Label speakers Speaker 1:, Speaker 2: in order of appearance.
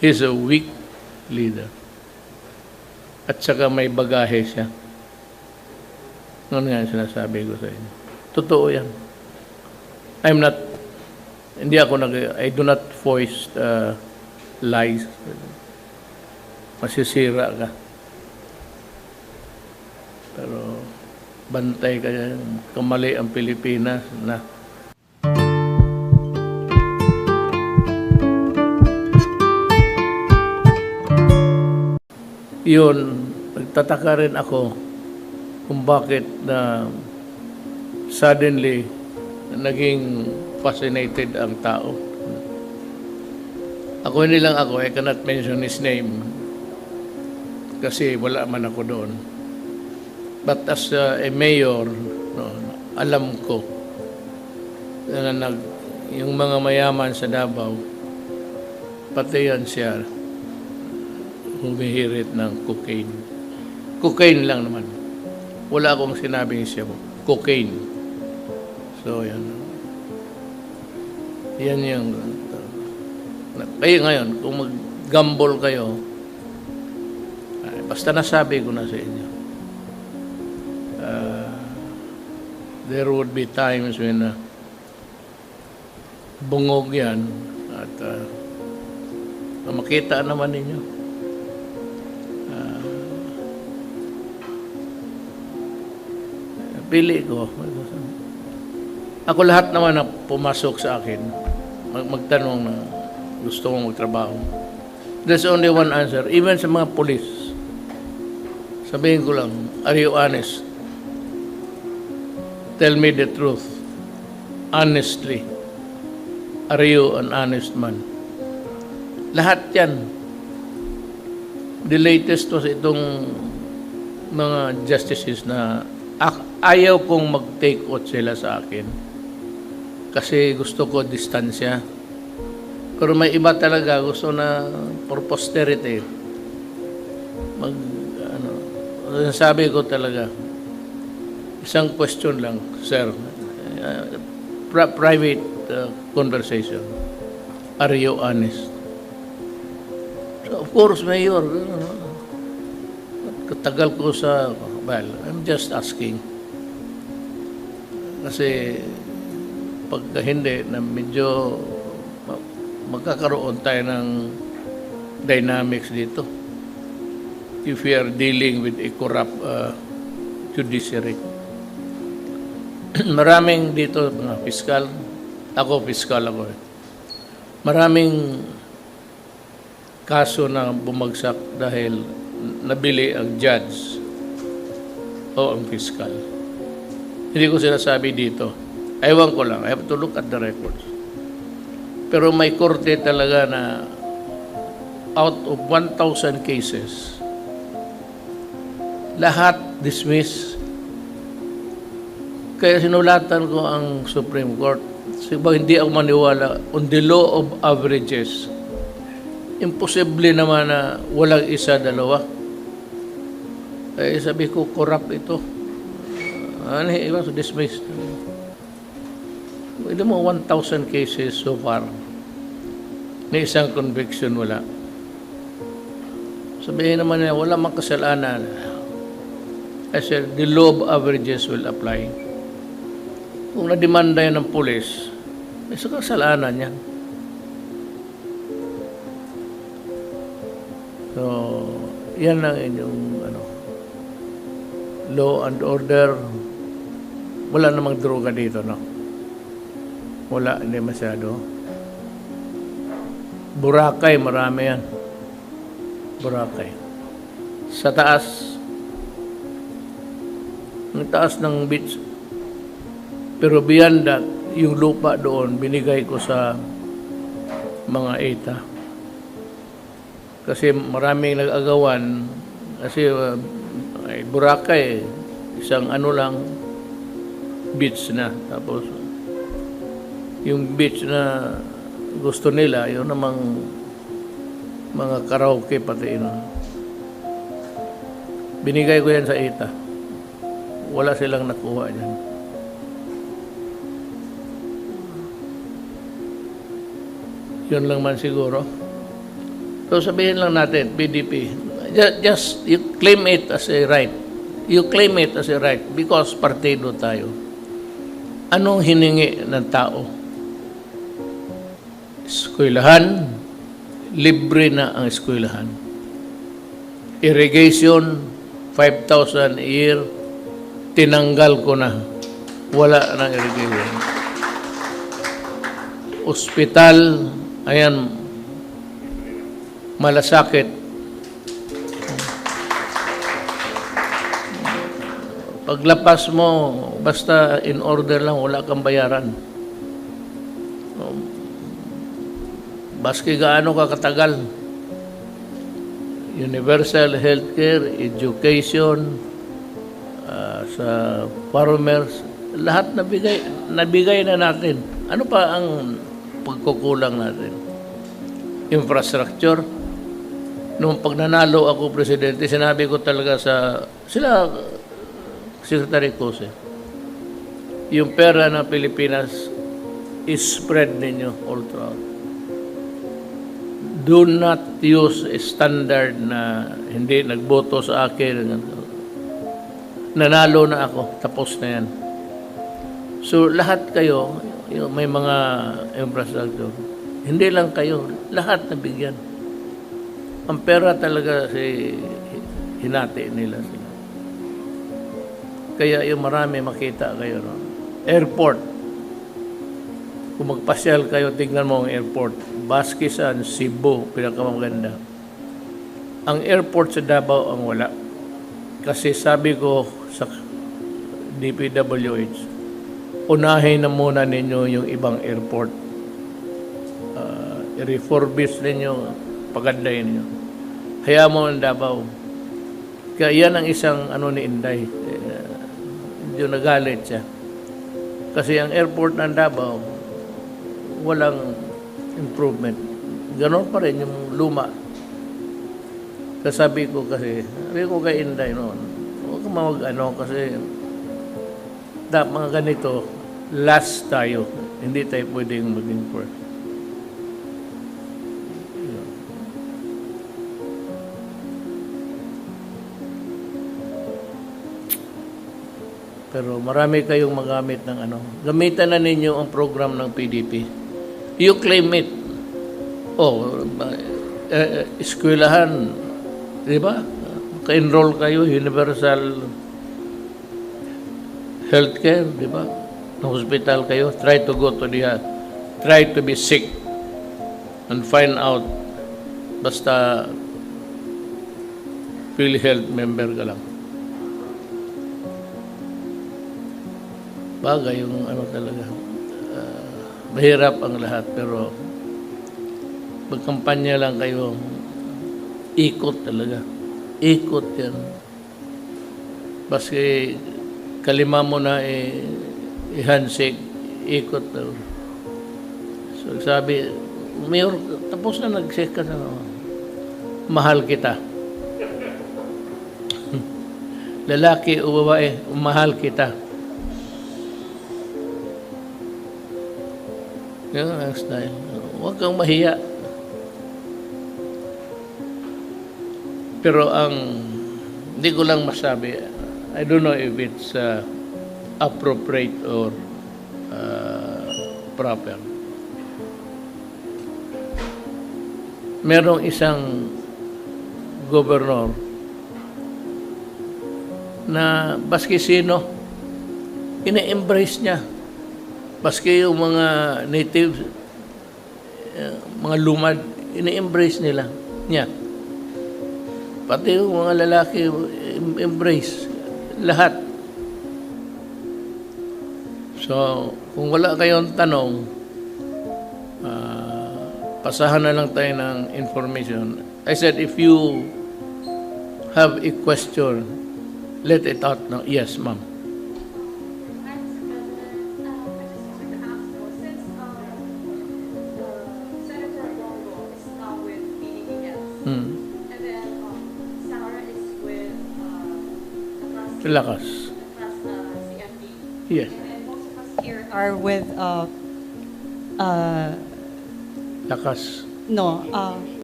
Speaker 1: He's a weak leader. At saka may bagahe siya. Noon nga yung sinasabi ko sa inyo. Totoo yan. I'm not, hindi ako nag, I do not voice uh, lies. Masisira ka. Pero bantay ka yan. Kamali ang Pilipinas na yun, nagtataka rin ako kung bakit na suddenly naging fascinated ang tao. Ako hindi lang ako, I cannot mention his name kasi wala man ako doon. But as a mayor, no, alam ko na nag, yung mga mayaman sa Davao, pati yan siya, humihirit ng cocaine. Cocaine lang naman. Wala akong sinabing siya. Cocaine. So, yan. Yan yung... Kayo ngayon, kung mag-gamble kayo, ay, basta nasabi ko na sa inyo. Uh, there would be times when uh, bungog yan at uh, makita naman ninyo. Pili ko. Ako lahat naman na pumasok sa akin, mag magtanong na gusto kong magtrabaho. There's only one answer. Even sa mga polis, sabihin ko lang, are you honest? Tell me the truth. Honestly. Are you an honest man? Lahat yan. The latest was itong mga justices na ayaw kong mag-take out sila sa akin. Kasi gusto ko distansya. Pero may iba talaga gusto na for posterity. Mag, ano, sabi ko talaga, isang question lang, sir. Uh, pri- private uh, conversation. Are you honest? So, of course, Mayor. ano, Katagal ko sa, well, I'm just asking. Kasi pagka hindi na medyo ma- magkakaroon tayo ng dynamics dito. If we are dealing with a corrupt uh, judiciary. Maraming dito mga fiscal. Ako, fiscal ako. eh. Maraming kaso na bumagsak dahil nabili ang judge o ang fiscal. Hindi ko sinasabi dito. Ewan ko lang. I have to look at the records. Pero may korte talaga na out of 1,000 cases, lahat dismiss. Kaya sinulatan ko ang Supreme Court. Siguro hindi ako maniwala on the law of averages. Imposible naman na walang isa, dalawa. Eh, sabi ko, corrupt ito. Ano, it was dismissed. Pwede mo 1,000 cases so far. Na isang conviction wala. Sabihin naman niya, wala mang kasalanan. I said, the law of averages will apply. Kung nademanda yan ng pulis, may sa kasalanan yan. So, yan ang inyong ano, law and order. Wala namang droga dito, no? Wala, hindi masyado. Boracay, marami yan. Boracay. Sa taas, ang taas ng beach, pero beyond that, yung lupa doon, binigay ko sa mga ETA. Kasi maraming nag-agawan, kasi uh, ay Boracay, isang ano lang, beach na. Tapos, yung beach na gusto nila, yun namang mga karaoke pati yun. Binigay ko yan sa ETA. Wala silang nakuha dyan. Yun lang man siguro. So sabihin lang natin, PDP, ju- just you claim it as a right. You claim it as a right because partido tayo. Anong hiningi ng tao? Eskwelahan, libre na ang eskwelahan. Irrigation, 5,000 a year, tinanggal ko na. Wala ng irrigation. Ospital, ayan, malasakit. Paglapas mo, basta in order lang, wala kang bayaran. Baski gaano ka katagal. Universal healthcare, education, ah, sa farmers, lahat nabigay, nabigay na natin. Ano pa ang pagkukulang natin? Infrastructure. Nung pag nanalo ako presidente, sinabi ko talaga sa sila Secretary Cose, yung pera ng Pilipinas is spread ninyo all throughout. Do not use a standard na hindi nagboto sa akin. Nanalo na ako, tapos na yan. So lahat kayo, yung may mga infrastructure, hindi lang kayo, lahat nabigyan. Ang pera talaga si hinati nila sila. Kaya yung marami makita kayo. No? Airport. Kung magpasyal kayo, tingnan mo ang airport. Baskisan, Cebu, pinakamaganda. Ang airport sa Davao ang wala. Kasi sabi ko sa DPWH, unahin na muna ninyo yung ibang airport. Uh, i-refurbish ninyo, pagandahin ninyo. Hayaan mo ang Davao. Kaya yan ang isang ano ni Inday. Medyo nagalit siya. Kasi ang airport ng Davao, walang improvement. Ganon pa rin yung luma. Kasabi ko kasi, sabi ko kay Inday noon, huwag ka mag ano kasi da, mga ganito, last tayo. Hindi tayo pwedeng maging first. Pero marami kayong magamit ng ano. Gamitan na ninyo ang program ng PDP. You claim it. Oh, eh, eh, eskwelahan, di ba? Ka-enroll kayo, universal healthcare, di ba? Ng hospital kayo, try to go to the, try to be sick and find out basta PhilHealth member ka lang. Bagay yung ano talaga. ah, mahirap ang lahat pero magkampanya lang kayo. Ikot talaga. Ikot yan. Baski kalima mo na eh, i-handshake, ikot daw. So sabi, Mayor, tapos na nag-shake ka na. Mahal kita. Lalaki o babae, mahal kita. Yan ang style. Huwag kang mahiya. Pero ang hindi ko lang masabi, I don't know if it's uh, appropriate or uh, proper. Merong isang gobernador na baski sino, ina-embrace niya. Baski yung mga natives, eh, mga lumad, ina-embrace nila niya. Pati yung mga lalaki, em- embrace. Lahat. So, kung wala kayong tanong, ah, pasahan na lang tayo ng information. I said, if you have a question, let it out now. Yes, ma'am. Hmm.
Speaker 2: and then um, Sarah is with uh, the class,
Speaker 1: Lakas.
Speaker 2: the class uh, CFD,
Speaker 1: Yes.
Speaker 2: and then most of us here are with uh, uh,
Speaker 1: Lakas.
Speaker 2: no uh,